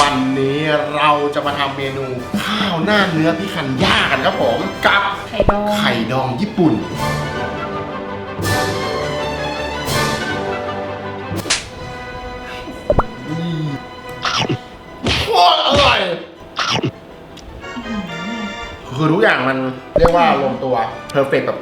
วันนี้เราจะมาทำเมนูข้าวหน้าเนื้อพิคันย่ากันครับผมกับไข่ดองไข่ดองญี่ปุ่น โคตรอร่อย คือทุกอย่างมันเรียกว่าลงตัวเพอร์เฟกแบบ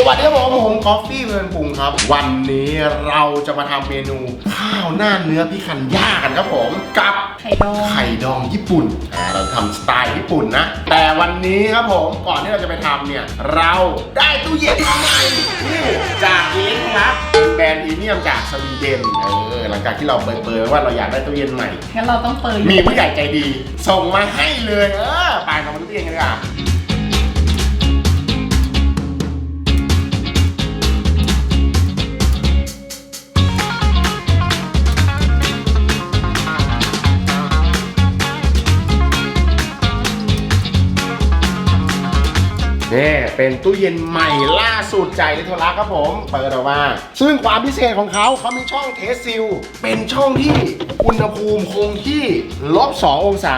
สวัสดีครับผมผมกอฟฟี่เมืองปรุงครับ วันนี้เราจะมาทำเมนูข้าวหน้าเนื้อพิคันย่ากันครับผมกับไข่ดองไข่ดองญี่ปุ่นอ่าเราทำสไตล์ญี่ปุ่นนะ แต่วันนี้ครับผมก่อนที่เราจะไปทำเนี่ย เราได้ตู้เย็นมาใหม่นี่จากอิเล็กทรักแบรนด์พรีเมียมจากสวีเดนเออหลังจากที่เราเปิดเผยว่าเราอยากได้ตู้เย็นใหม่งั้นเราต้องเปิดมีผู้ใหญ่ใจดี ส่งมาให้เลยเออไปเรามาดูตู้เย็นกันดีกว่า นี่เป็นตู้เย็นใหม่ล่าสุดใจลิโทรักครับผมเปิดออกมาซึ่งความพิเศษของเขาเขามีช่องเทสซิลเป็นช่องที่อุณหภูมิคงที่ลบ2องศา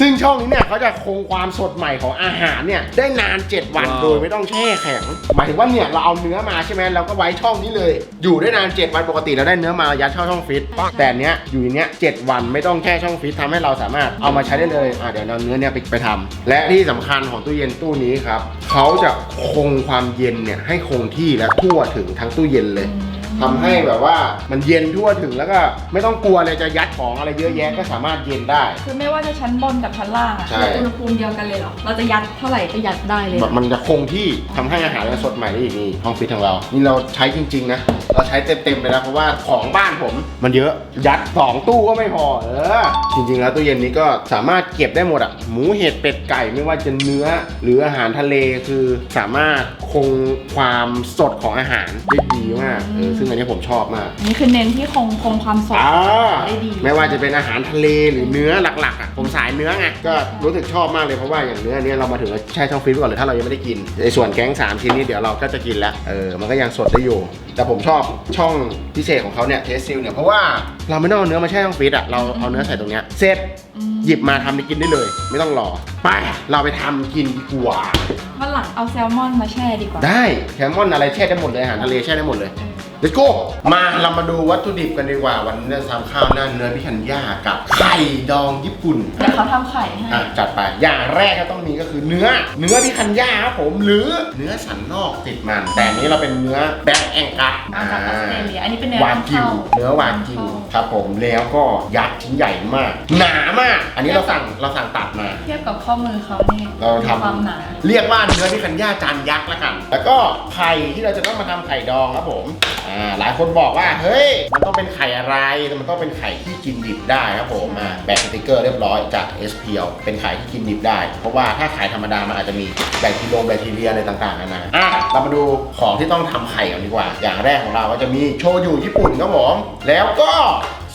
ซึ่งช่องนี้เนี่ยเขาจะคงความสดใหม่ของอาหารเนี่ยได้นาน 7 วันว้าว โดยไม่ต้องแช่แข็ง หมายถึงว่าเนี่ยเราเอาเนื้อมาใช่ไหมเราก็ไว้ช่องนี้เลย อยู่ได้นาน 7 วันปกติเราได้เนื้อมายัดเข้าช่องฟิตแต่อันเนี้ยอยู่ในเนี้ย7วันไม่ต้องแช่ช่องฟิตทำให้เราสามารถเอามาใช้ได้เลยอะเดี๋ยวเราเนื้อเนี่ยไปไปทำและที่สำคัญของตู้เย็นตู้นี้ครับเขาจะคงความเย็นเนี่ยให้คงที่และทั่วถึงทั้งตู้เย็นเลย ทำให้แบบว่ามันเย็นทั่วถึงแล้วก็ไม่ต้องกลัวเลยจะยัดของอะไรเยอะแยะก็สามารถเย็นได้ คือไม่ว่าจะชั้นบนกับชั้นล่างอะใช่คืออุณหภูมิเดียวกันเลยเหรอ เราจะยัดเท่าไหร่ก็ยัดได้เลยแบบมันจะคงที่ทำให้อาหารมันสดใหม่ได้อีกนี่ห้องฟิตของเรา นี่เราใช้จริง ๆ นะ เราใช้เต็มๆเลยนะเพราะว่าของบ้านผม มันเยอะยัดสองตู้ก็ไม่พอเออจริง ๆ แล้วตู้เย็นนี้ก็สามารถเก็บได้หมดอะหมูเห็ดเป็ดไก่ไม่ว่าจะเนื้อ หรืออาหารทะเลคือสามารถคงความสดของอาหารได้ดีมากเออซึ่งอันนี้ผมชอบมาก นี่คือเน้นที่คงคงความสดอ่าได้ดีไม่ว่าจะเป็นอาหารทะเลหรือเนื้อหลักๆอะผมสายเนื้อไงก็รู้สึกชอบมากเลยเพราะว่าอย่างเนื้อเนี้ยเรามาถึงเราแช่ช่องฟรีซไว้ก่อนเลยถ้าเรายังไม่ได้กินในส่วนแก๊งสามชิ้นนี้เดี๋ยวเราก็จะกินแล้วเออมันก็ยังสดได้อยู่ แต่ผมชอบช่องพิเศษของเขาเนี่ยเทสซิลเนี่ยเพราะว่าเราไม่ต้องเอาเนื้อมาแช่ช่องฟรีซอะเราเอาเนื้อใส่ตรงเนี้ยเสร็จอืมหยิบมาทำไปกินได้เลย ไม่ต้องรอไปเราไปทำกินดีกว่าวันหลังเอาแซลมอนมาแช่ดีกว่า ได้แซลมอนอะไรแช่ได้หมดเลยอาหารทะเลแช่ได้หมดเลย Let's go มาเรามาดูวัตถุดิบกันดีกว่า วันนี้เราทำข้าวหน้าเนื้อพิคันย่ากับไข่ดองญี่ปุ่นเดี๋ยวเขาทำไข่ให้ อะจัดไปอย่างแรกก็ต้องมีก็คือเนื้อ เนื้อพิคันย่าครับผมหรือเนื้อสันนอกติดมัน แต่อันนี้เราเป็นเนื้อแบ็คแองกัสเอาจากออสเตรเลียอันนี้เป็นเนื้อวากิวำข้เนื้อวากิวครับผมแล้วก็ยักษ์ชิ้นใหญ่มาก หนามาก อันนี้เราสั่งเราสั่งตัดมา เทียบกับข้อมือเขานี่เราทมีความหนาำเรียกว่าเนื้อที่คันย่าจานยักษ์แล้วกัน แล้วก็ไข่ที่เราจะต้องมาทำไข่ดองครับผมอ่าหลายคนบอกว่าเฮ้ยมันต้องเป็นไข่อะไรมันต้องเป็นไข่ที่กินดิบได้ครับผมอ่าแปะสติกเกอร์เรียบร้อยจาก SPL เป็นไข่ที่กินดิบได้ เพราะว่าถ้าไข่ธรรมดามันอาจจะมีแบคทีโรแบคทีเรียอะไรต่างๆนานาอะเรามาดูของที่ต้องทำไข่กันดีกว่า อย่างแรกของเราก็จะมีโชยุญี่ปุ่นครับผมแล้วก็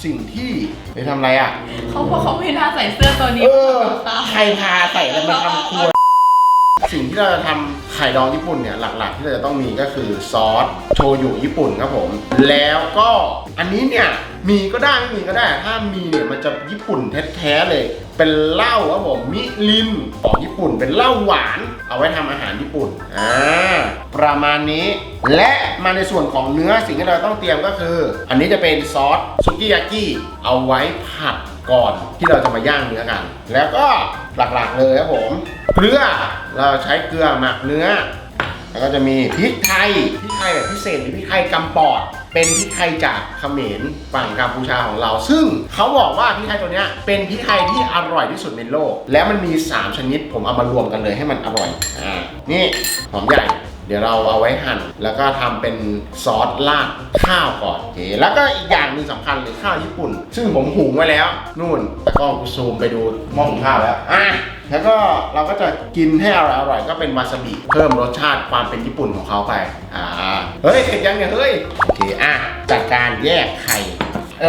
สิ่งที่ไปทำอะไรอะเขาเพราะเขาไม่น่าใส่เสื้อตัวนี้เออตาใครพาใส่อะไรมาทำครัว สิ่งที่เราจะทำไข่ดองญี่ปุ่นเนี่ยหลักๆ ที่เราจะต้องมีก็คือซอสโชยุญี่ปุ่นครับผม แล้วก็อันนี้เนี่ยมีก็ได้ไม่มีก็ได้ถ้ามีเนี่ยมันจะญี่ปุ่นแท้ๆเลยเป็นเหล้าครับผมมิลินของญี่ปุ่นเป็นเหล้าหวาน เอาไว้ทำอาหารญี่ปุ่นอ่าประมาณนี้ และมาในส่วนของเนื้อสิ่งที่เราต้องเตรียมก็คือ อันนี้จะเป็นซอสซุกิยากิเอาไว้ผัดก่อนที่เราจะมาย่างเนื้อกัน แล้วก็ หลักๆเลยครับผม เกลือเราใช้เกลือหมักเนื้อ แล้วก็จะมีพริกไทยพริกไทยแบบพิเศษหรือพริกไทยกำปอด เป็นพริกไทยจากเขมรฝั่งกัมพูชาของเรา ซึ่งเขาบอกว่าพริกไทยตัวเนี้ยเป็นพริกไทยที่อร่อยที่สุดในโลก แล้วมันมี 3 ชนิดผมเอามารวมกันเลยให้มันอร่อยอ่านี่หอมใหญ่ เดี๋ยวเราเอาไว้หั่น แล้วก็ทำเป็นซอสราดข้าวก่อนโอเคแล้วก็อีกอย่างหนึ่งสำคัญเลยข้าวญี่ปุ่น ซึ่งผมหุงไว้แล้ว นู่นแต่ก็กูซูมไปดูหม้อหุงข้าวแล้วอะแล้วก็เราก็จะกินให้อร่อยๆก็เป็นวาซาบิเพิ่มรสชาติความเป็นญี่ปุ่นของเขาไปอ่าเฮ้ยเสร็จยังเนี่ยเฮ้ยโอเคอะจัดการแยกไข่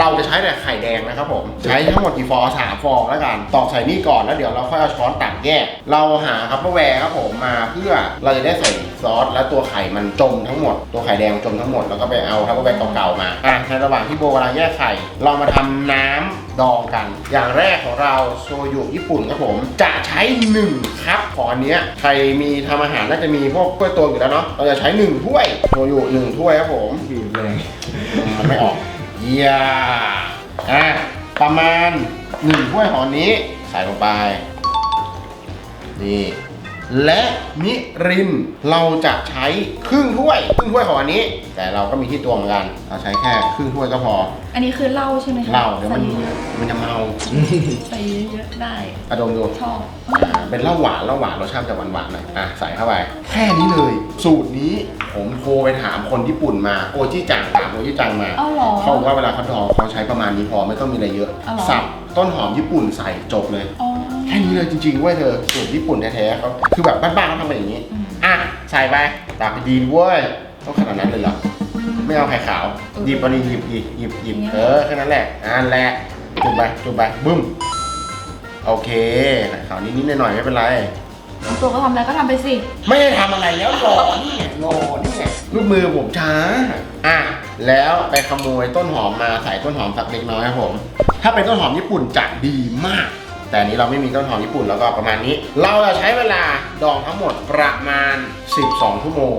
เราจะใช้แต่ไข่แดงนะครับผม ใช้ทั้งหมดกี่ฟองสามฟองแล้วกันตอกใส่นี่ก่อนแล้วเดี๋ยวเราค่อยเอาช้อนตักแยก เราหาคัพเปอร์แวร์ครับผมมาเพื่อเราจะได้ใส่ซอสแล้วตัวไข่มันจมทั้งหมด ตัวไข่แดงจมทั้งหมดแล้วก็ไปเอาคัพเปอร์แวร์เก่าๆมาอะในระหว่างที่โบกำลังแยกไข่ เรามาทำน้ำดองกัน อย่างแรกของเราโชยุญี่ปุ่นครับผม จะใช้1ครับของอันเนี้ยใครมีทำอาหารน่าจะมีพวกกล้วยตัวอยู่แล้วเนาะเราจะใช้1ถ้วยโชยุ1ถ้วยครับผมบีบเลยมันไม่ออก เยี่ยอะประมาณหนึ่งถ้วยหอนี้ใส่ลงไป นี่ และมิรินเราจะใช้ครึ่งถ้วยครึ่งถ้วยของอันนี้ แต่เราก็มีที่ตวงเหมือนกันเราใช้แค่ครึ่งถ้วยก็พออันนี้คือเหล้าใช่ไหมคะเหล้าเดี๋ยวมันใส่เยอะมันจะเมาใส่เยอะๆได้อะดมดูชอบอ่าเป็นเหล้าหวานเหล้าหวานรสชาติจะหวานหวานๆหน่อยอะใส่เข้าไปแค่นี้เลย สูตรนี้ผมโทรไปถามคนญี่ปุ่นมาโอจิจังถามโอจิจังมา เอ้าเหรอ เขาบอกว่าเวลาเขาดองเขาใช้ประมาณนี้พอไม่ต้องมีอะไรเยอะ อ๋อเหรอ สับต้นหอมญี่ปุ่นใส่จบเลย อ๋อ แค่นี้เลยจริงๆเว้ยเธอสูตรญี่ปุ่นแท้ๆเขาคือแบบบ้านๆเขาทำแบบอย่างนี้อืมอะใส่ไปตากไปดีนเว้ยต้องขนาดนั้นเลยเหรอไม่เอาไข่ขาวหยิบมาดิหยิบหยิบหยิบหยิบเออแค่นั้นแหละอ่นแหละจุ่มไปจุ่มไปบึ้มโอเคไข่ขาวนิดๆหน่อยๆไม่เป็นไรบางตัวก็ทำอะไรก็ทำไปสิ ไม่ได้ทำอะไรแล้วรอนี่ไงรอนี่ไงลูกมือผมช้า อะ แล้วไปขโมยต้นหอมมาใส่ต้นหอมสักเล็กน้อยครับผม ถ้าเป็นต้นหอมญี่ปุ่นจะดีมาก แต่อันนี้เราไม่มีต้นหอมญี่ปุ่นแล้วก็ประมาณนี้ เราจะใช้เวลาดองทั้งหมดประมาณ 12ชั่วโมง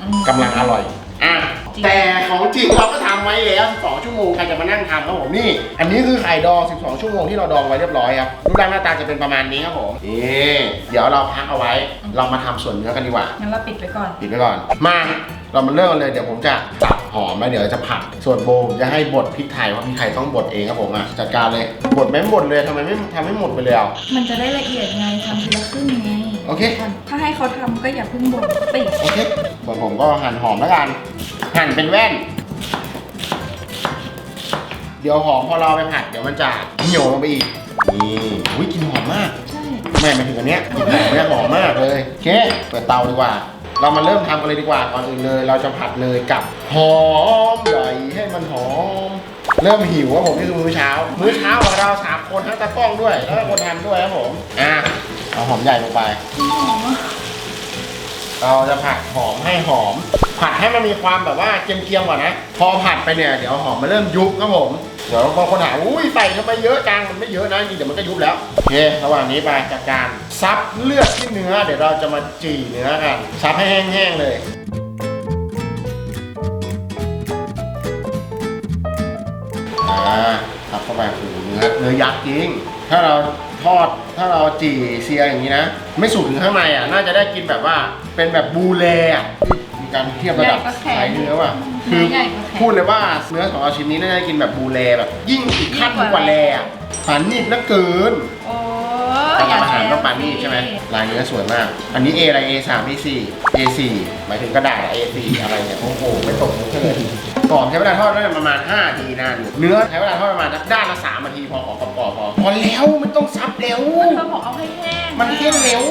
อืมกำลังอร่อย อะจริงแต่ของจริงเราก็ทำไว้แล้ว 12 ชั่วโมงใครจะมานั่งทำครับผมนี่ อันนี้คือไข่ดอง 12 ชั่วโมงที่เราดองไว้เรียบร้อยครับรูปร่างหน้าตาจะเป็นประมาณนี้ครับผมนี่เดี๋ยวเราพักเอาไว้ เรามาทำส่วนเนื้อกันดีกว่า งั้นเราปิดไปก่อน ปิดไว้ก่อน มาเรามาเริ่มกันเลยเดี๋ยวผมจะสับหอมแล้วเดี๋ยวจะผัดส่วนโบผมจะให้บดพริกไทยเพราะพริกไทยต้องบดเองครับผมอะจัดการเลยบดไม่หมดเลยทำไมไม่ทำให้หมดไปเลยอะมันจะได้ละเอียดไงทำทีละครึ่งไง โอเค ถ้าให้เขาทำก็อย่าเพิ่งบ่นปิดโอเคส่วนผมก็หั่นหอมแล้วกัน หั่นเป็นแว่น เดี๋ยวหอมพอเราเอาไปผัดเดี๋ยวมันจะเหี่ยวลงไปอีก นี่อุ้ยกลินหอมมาก ใช่ไม่มาถึงอันเนี้ยกลินหอมเนี่ยหอมมากเลยโอเคเปิดเตาดีกว่า เรามาเริ่มทำกันเลยดีกว่าก่อนอื่นเลย เราจะผัดเนยกับหอมใหญ่ให้มันหอม เริ่มหิวครับผมนี่คือมื้อเช้า มื้อเช้าของเราสามคนทั้งตากล้องด้วยแล้วก็คนทำด้วยครับผม อะ เอาหอมใหญ่ลงไปหอมอะเราจะผัดหอมให้หอม ผัดให้มันมีความแบบว่าเกรียมๆก่อนนะ พอผัดไปเนี่ยเดี๋ยวหอมมันเริ่มยุบครับผม เดี๋ยวบางคนถามอุ้ยใส่ทำไมเยอะจัง มันไม่เยอะนะจริงๆเดี๋ยวมันก็ยุบแล้ว โอเค ระหว่างนี้ไปจัดการซับเลือดที่เนื้อ เดี๋ยวเราจะมาจี่เนื้อกัน ซับให้แห้งๆเลยอ่าซับเข้าไปโอ้โหเนื้อเนื้อยักษ์จริง ถ้าเรา ทอดถ้าเราจี่เซียอย่างนี้นะ ไม่สุกถึงข้างในอะ น่าจะได้กินแบบว่าเป็นแบบบูเลอะที่มีการเทียบระดับสายเนื้อว่ะคือใหญ่กว่าแขนพูดเลยว่าเนื้อของเราชิ้นนี้น่าจะกินแบบบูเลแบบยิ่งอีกขั้นกว่าแลอะปานนีดนักเกินโอ้การอย่า ทำอาหารแซวต้องปานนีดใช่ไหมลายเนื้อสวยมาก อันนี้ A อะไร A 3 A 4 A 4หมายถึงกระดาษ A 4อะไรเนี่ยโอ้โหไม่ตกมุกเลยกรอบใช้เวลาทอดได้ประมาณ5นาทีนานอยู่เนื้อใช้เวลาทอดประมาณด้านละ3นาทีพอขอกรอบๆพอพอแล้วมันต้องซับเร็วเธอบอกเอาให้แห้งมันเท่เร็ว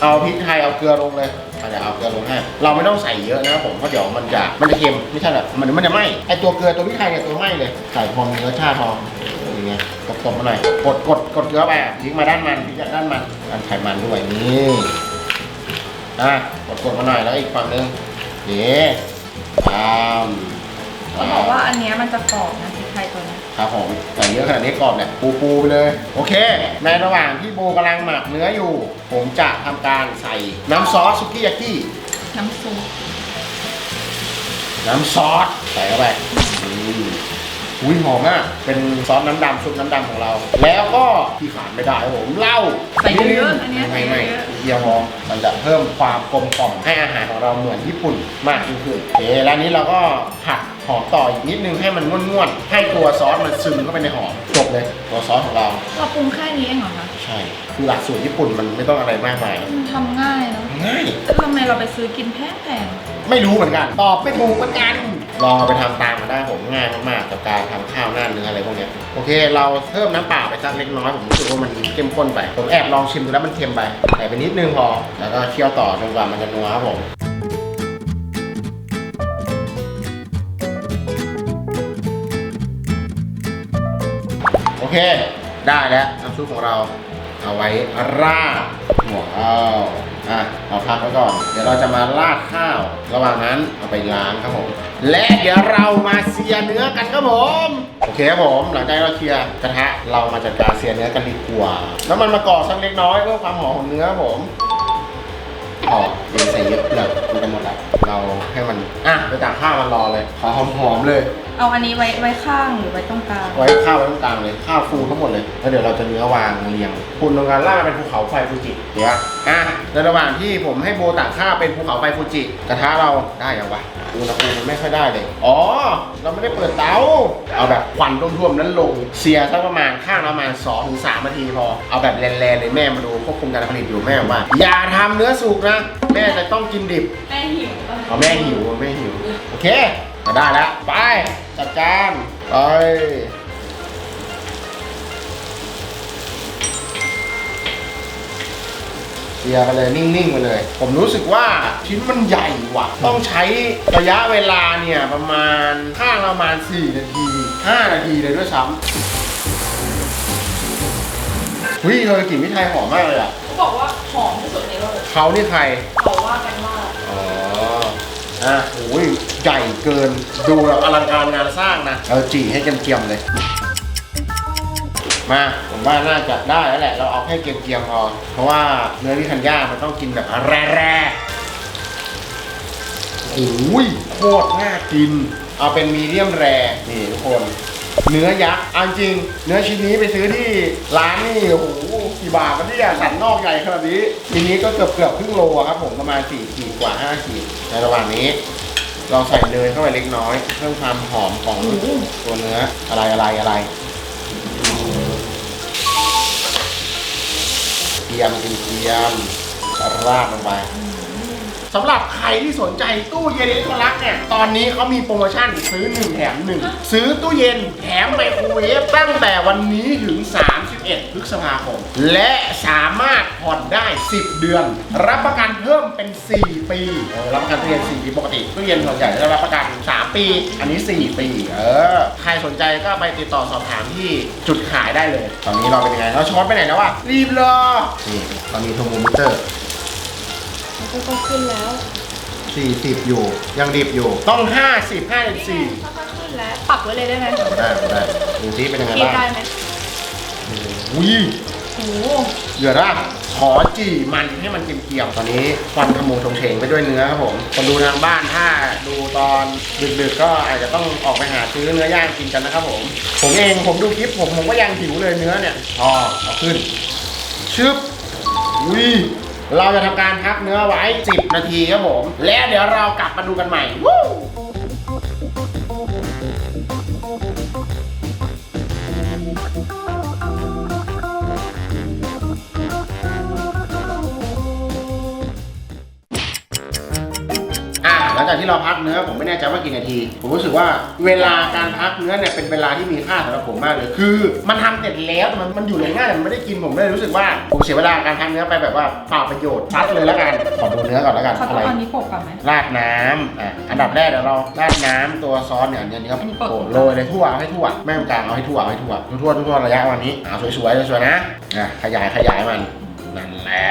เอาพริกไทยเอาเกลือลงเลยอาจจะเอาเกลือลงให้เราไม่ต้องใส่เยอะนะครับผมเพราะเดี๋ยวมันจะมันจะเค็มไม่ใช่หรอกมันมันจะไหม้ไอตัวเกลือตัวพริกไทยเนี่ยตัวไหม้เลยใส่พอมีรสชาติพอ อย่างเงี้ยกดๆมาหน่อยกดกดกดเกลือไปอะพลิกมาด้านมันพลิกจากด้านมันด้านไขมันด้วยนี่อะกดกดมาหน่อยแล้วอีกฝั่งนึงนี่ตามเขาบอกว่าอันเนี้ยมันจะกรอบนะพริกไทยตัวเนี้ยครับผมใส่เยอะขนาดนี้กรอบเนี่ยปูปูๆไปเลย โอเค ในระหว่างที่โบกำลังหมักเนื้ออยู่ ผมจะทำการใส่น้ำซอสซุกี้ยากิน้ำซุปน้ำซอสใส่เข้าไปอืม อุ้ยหอมมาก เป็นซอสน้ำดำซุปน้ำดำของเรา แล้วก็ที่ขาดไม่ได้ครับผมเหล้าใส่เยอะๆอันเนี้ยไม่ใส่ไม่เยอะเดียวพอมันจะเพิ่มความกลมกล่อมให้อาหารของเราเหมือนญี่ปุ่นมากยิ่งขึ้นโอเคแล้วนี้เราก็ผัดหอมต่ออีกนิดนึงให้มันง่วนๆให้ตัวซอสมันซึมเข้าไปในหอมจบเลยตัวซอสของเราๆเราปรุงแค่นี้เองเหรอคะใช่คือหลักสูตรญี่ปุ่นมันไม่ต้องอะไรมากมายมันทำง่ายเนอะง่าย แล้วทำไมเราไปซื้อกินแพงแพงไม่รู้เหมือนกัน ตอบไม่ถูกเหมือนกัน ลองเอาไปทำตามมาได้ผมง่ายมากๆกับการทำข้าวหน้าเนื้ออะไรพวกเนี้ยโอเค เราเพิ่มน้ำเปล่าไปสักเล็กน้อยผมรู้สึกว่ามันเข้มข้นไป ผมแอบลองชิมดูแล้วมันเค็มไปใส่ไปนิดนึงพอ แล้วก็เคี่ยวต่อจนกว่ามันจะนัวครับผมโอเค ได้แล้วน้ำซุปของเราเอาไว้ราดหัวข้าว อะเราพักไว้ก่อน เดี๋ยวเราจะมาราดข้าว ระหว่างนั้นเอาไปล้างครับผม และเดี๋ยวเรามาเสียเนื้อกันครับผม โอเคครับผม หลังจากเราเคลียร์กระทะเรามาจัดการเสียเนื้อกันดีกว่า น้ำมันมะกอกสักเล็กน้อยเพื่อความหอมของเนื้อครับผมพอเดี๋ยวใส่เยอะเลือกมันจะหมดแล้ว เราให้มันอะไปตากข้าวมันรอเลย ขอหอมๆเลย เอาอันนี้ไว้ไว้ข้างหรือไว้ตรงกลางไว้ข้าวไว้ตรงกลางเลยข้าวฟูทั้งหมดเลยแล้วเดี๋ยวเราจะเนื้อวางเรียงคุณโรงงานล่างเป็นภูเขาไฟฟูจิเดี๋ยวอะในระหว่างที่ผมให้โบตากข้าวเป็นภูเขาไฟฟูจิกระทะเราได้ยังวะอุณหภูมิมันไม่ค่อยได้เลยอ๋อ เราไม่ได้เปิดเตาเอาแบบควันท่วมๆนั้นลงเสียสักประมาณข้างละประมาณ2-3ถึงนาทีพอเอาแบบแรงๆเลยแม่มาดูควบคุมการผลิตอยู่แม่บอกว่า อย่าทำเนื้อสุกนะแม่จะต้องกินดิบแม่หิวป่ะ เอาแม่หิวแม่หิว โอเคมาได้แล้ว ไป จัดการไปเคลียร์ไปเลยนิ่งๆไปเลย ผมรู้สึกว่าชิ้นมันใหญ่ว่ะ ต้องใช้ระยะเวลาเนี่ยประมาณข้างละประมาณ 4 นาที 5 นาทีเลยด้วยซ้ำวิเธอกลิ่นพริกไทยหอมมากเลยอะ เขาบอกว่าหอมที่สุดในโลกเขานี่ใคร เขาว่ากันว่า อ๋ออะโอ้ยใหญ่เกินดูแล้วอลังการงานสร้างนะเราจี่ให้เกรียมๆเลย มาผมว่าน่าจะได้แล้วแหละ เราเอาให้เกรียมๆพอเพราะว่าเนื้อที่ทันย่ามันต้องกินแบบแร่ๆโอ้ยโคตรน่ากิน เอาเป็นมีเดียมแรนี่ทุกคน เนื้อยักษ์เอาจริง เนื้อชิ้นนี้ไปซื้อที่ร้านนี่ โอ้โหกี่บาทกันเนี่ยสันนอกใหญ่ขนาดนี้ทีนี้ก็เกือบเกือบครึ่งโลอะครับผมประมาณ4ขีดกว่า5ขีดในระหว่างนี้ เราใส่เนยเข้าไปเล็กน้อย เพิ่มความหอมของตัวเนื้ออะไรอะไรอะไรเทียมกินเทียมราดลงไป สำหรับใครที่สนใจตู้เย็นอิเล็กโทรลักเนี่ยตอนนี้เขามีโปรโมชั่นซื้อ 1 แถม 1 ซื้อตู้เย็นแถมไมโครเวฟตั้งแต่วันนี้ถึง 31 พฤษภาคม และสามารถผ่อนได้ 10 เดือน รับประกันเพิ่มเป็น 4 ปีเออรับประกันตู้เย็น4ปีปกติตู้เย็นส่วนใหญ่จะรับประกัน 3 ปี อันนี้ 4 ปีเออใครสนใจก็ไปติดต่อสอบถามที่จุดขายได้เลย ตอนนี้เราเป็นยังไงเราช้อนไปไหนแล้ววะรีบเลยนี่ตอนนี้โทรโมมิเตอร์ มันก็ขึ้นแล้ว40 อยู่ ยังดิบอยู่ ต้อง 50 54ค่อยๆขึ้นแล้ว ปักไว้เลยได้ไหมได้ได้ดูซิเป็นยังไงคิดบ้างได้ไหมอุ้ยโอ้โหเดี๋ยวนะขอจี่มันให้มันเกรียมๆตอนนี้ควันขโมงชงเฉงไปด้วยเนื้อครับผมคนดูทางบ้านถ้าดูตอนดึกๆก็อาจจะต้องออกไปหาซื้อเนื้อย่างกินกันนะครับผม ผมเองผมดูคลิปผมผมก็ยังหิวเลยเนื้อเนี่ยพอเอาขึ้นชึบอุ้ย เราจะทำการพักเนื้อไว้ 10 นาทีครับผม แล้วเดี๋ยวเรากลับมาดูกันใหม่ หลังจากที่เราพักเนื้อผมไม่แน่ใจว่ากี่นาที ผมรู้สึกว่าเวลาการพักเนื้อเนี่ยเป็นเวลาที่มีค่าสำหรับผมมากเลย คือ มันทำเสร็จแล้วแต่มันมันอยู่ในง่ายแต่มันไม่ได้กินผมเลยรู้สึกว่าผมเสียเวลาการพักเนื้อไปแบบว่าเปล่าประโยชน์ซัดเลยแล้วกันขอดูเนื้อก่อนแล้วกันเขาต้อะองไรเอาอันนี้โปะก่อนไหม ราดน้ำอะอันดับแรกเดี๋ยวเราราดน้ำตัวซอสเนี่ยอันนี้ครับอันนี้เปิด โอ้โรยเลยทั่วเอาให้ทั่วแม่กลางเอาให้ทั่วเอาให้ทั่วทั่วทั่วทั่วระยะวันนี้อ่าสวยๆสวยๆนะอะขยายขยายมันนั่นแหละ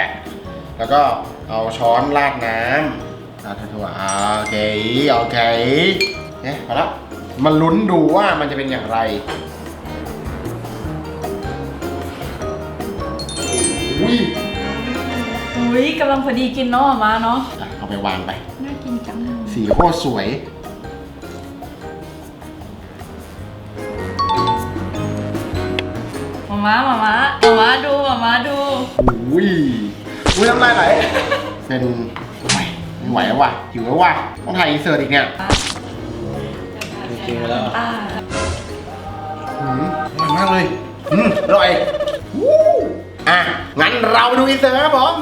แล้วก็เอาช้อนราดน้ำาทัวโอเคโอเคเนี่ยพอล้วมันลุ้นดูว่ามันจะเป็นอย่างไรอุ้ยอุ้ยกำลังพอดีกินเนาะมาเนาะอะเอาไปวางไป น่ากินจังสีโคตรสวย มามามามามามาดูมามาดูอุ้ยอุ้ยน้ำลายไหล เป็น ไม่ไหวแล้วว่ะหิวแล้วว่ะต้องถ่ายอินเสิร์ตอีกเนี่ยจริงแล้วอ่าอืมอร่อยมากเลยอืมอร่อยวู้อะงั้นเราไปดูอินเสิร์ตครับผม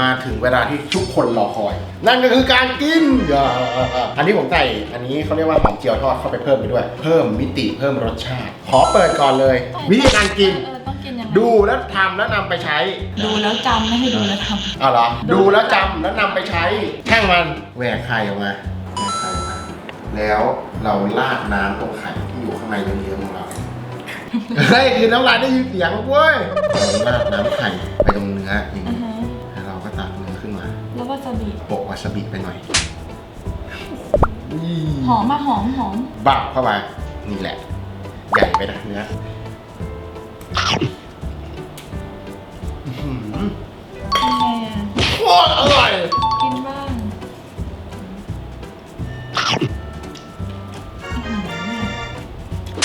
มาถึงเวลาที่ทุกคนรอคอย นั่นก็คือการกินอย่าอันนี้ผมใส่อันนี้เขาเรียกว่าหอมเจียวทอดเข้าไปเพิ่มไปด้วย เพิ่มมิติเพิ่มรสชาติ ขอเปิดก่อนเลย วิธีการกิน เออต้องกินยังไงดูแล้วทำแล้วนำไปใช้ดูแล้วจำไม่ให้ดูแล้วทเอาเหรอดูแล้วจำแล้วนำไปใช้แช่งมันแหวกไข่ออกมาแหวกไข่ออกมา แล้วเราราดน้ำตรงไข่ที่อยู่ข้างในเยิ้มๆของเรา เฮ้ยคือน้ำลายได้ยินเสียงเว้ยเราราดน้ำไข่ไปตรงเนื้ออย่างำอือนี้ โปะวาซาบิไปหน่อยนี่หอมมาหอมหอมบับเข้าไปนี่แหละ ใหญ่ไปนะเนื้ออื้อหือยังไงอะโคตรอร่อย กินบ้างอื้อหือ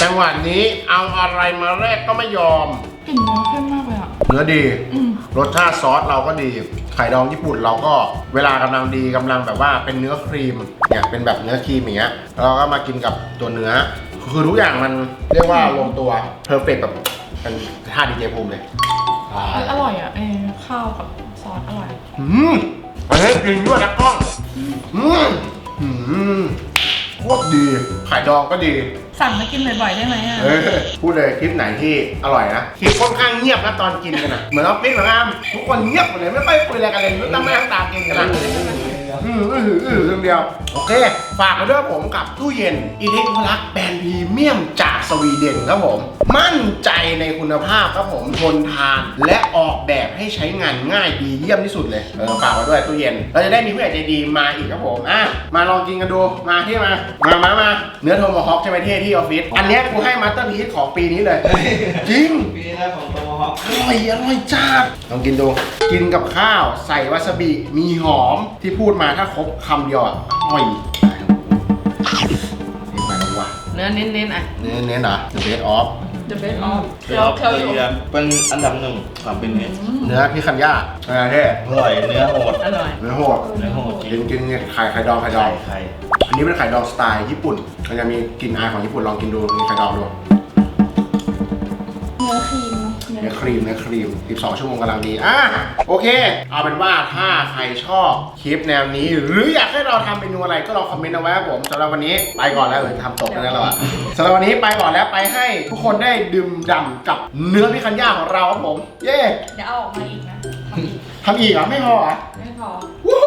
จังหวะนี้เอาอะไรมาแรกก็ไม่ยอม กลิ่นเนื้อเข้มมากเลยอะ เนื้อดี อืม รสชาติซอสเราก็ดีไข่ดองญี่ปุ่นเราก็เวลากำลังดีกำลังแบบว่าเป็นเนื้อครีมเนี่ยเป็นแบบเนื้อครีมอย่างเงี้ยแล้วเราก็มากินกับตัวเนื้อ คือทุกอย่างมันเรียกว่าลงตัวเพอร์เฟกแบบเป็นท่าดีเจภูมิเลยอ่าอร่อยอะเออข้าวกับซอสอร่อย อืมเฮ้ยจริงด้วยนะกล้องอืมอืม โคตรดี ไข่ดองก็ดี สั่งมากินบ่อยๆได้ไหมอะ เออพูดเลยคลิปไหนที่อร่อยนะคลิปค่อนข้างเงียบนะตอนกินกันนะเหมือนออฟฟิศเหมือนกันทุกคนเงียบหมดเลยไม่ค่อยคุยอะไรกันเลยตั้งหน้าตั้งตากินกันนะ อืออืออือเรื่องเดียว โอเค ฝากมาด้วยผมกับตู้เย็นอีเล็กพลักแบรนด์พรีเมียมจากสวีเดนครับผม มั่นใจในคุณภาพครับผมทนทาน และออกแบบให้ใช้งานง่ายดีเยี่ยมที่สุดเลยเออฝากมาด้วยตู้เย็น เราจะได้มีผู้ใหญ่ใจดีมาอีกครับผมอะมาลองกินกันดูมาที่มา มามามาเนื้อโทมฮอคใช่ไหมที่ที่ออฟฟิศอันเนี้ยกูให้มาสเตอร์พีซของปีนี้เลย จริง ปีแรกของโต อคอร่อยอร่อยจ้าบลองกินดู กินกับข้าวใส่วาซาบิ มีหอมที่พูดมาถ้าครบคำเดียวอะอร่อยนี่ไปแล้ววะเนื้อเน้นๆอะ เน้นเน้นๆเหรอ The best of The best of เคียวเคียวอยู่ เป็นอันดับหนึ่งของปีนี้เนื้อพี่คันย่าอะไรเท่อร่อยเนื้อโหดอร่อย เนื้อโหดเนื้อโหดจกิรินงกินเนี่ยไข่ไข่ดองไข่ดอไข่งไข่อันนี้เป็นไข่ดองสไตล์ญี่ปุ่นมันจะมีกลิ่นอายของญี่ปุ่นลองกินดูมีไข่ดองดูเนื้อครีม เนื้อครีมเนื้อครีม 12 ชั่วโมงกำลังดีอะโอเค เอาเป็นว่าถ้าใครชอบคลิปแนวนี้ หรืออยากให้เราทำเมนูอะไรก็ลองคอมเมนต์เอาไว้ครับผมสำหรับวันนี้ไปก่อนแล้วเออทำตกกันแล้วเราอะสำหรับวันนี้ไปก่อนแล้วไปให้ทุกคนได้ดื่มด่ำกับเนื้อพิคันย่าของเราครับผม เย้เดี๋ยวเอาออกมาอีกนะทำอีกทำอีกเหรอไม่พอเหรอไม่พอวู้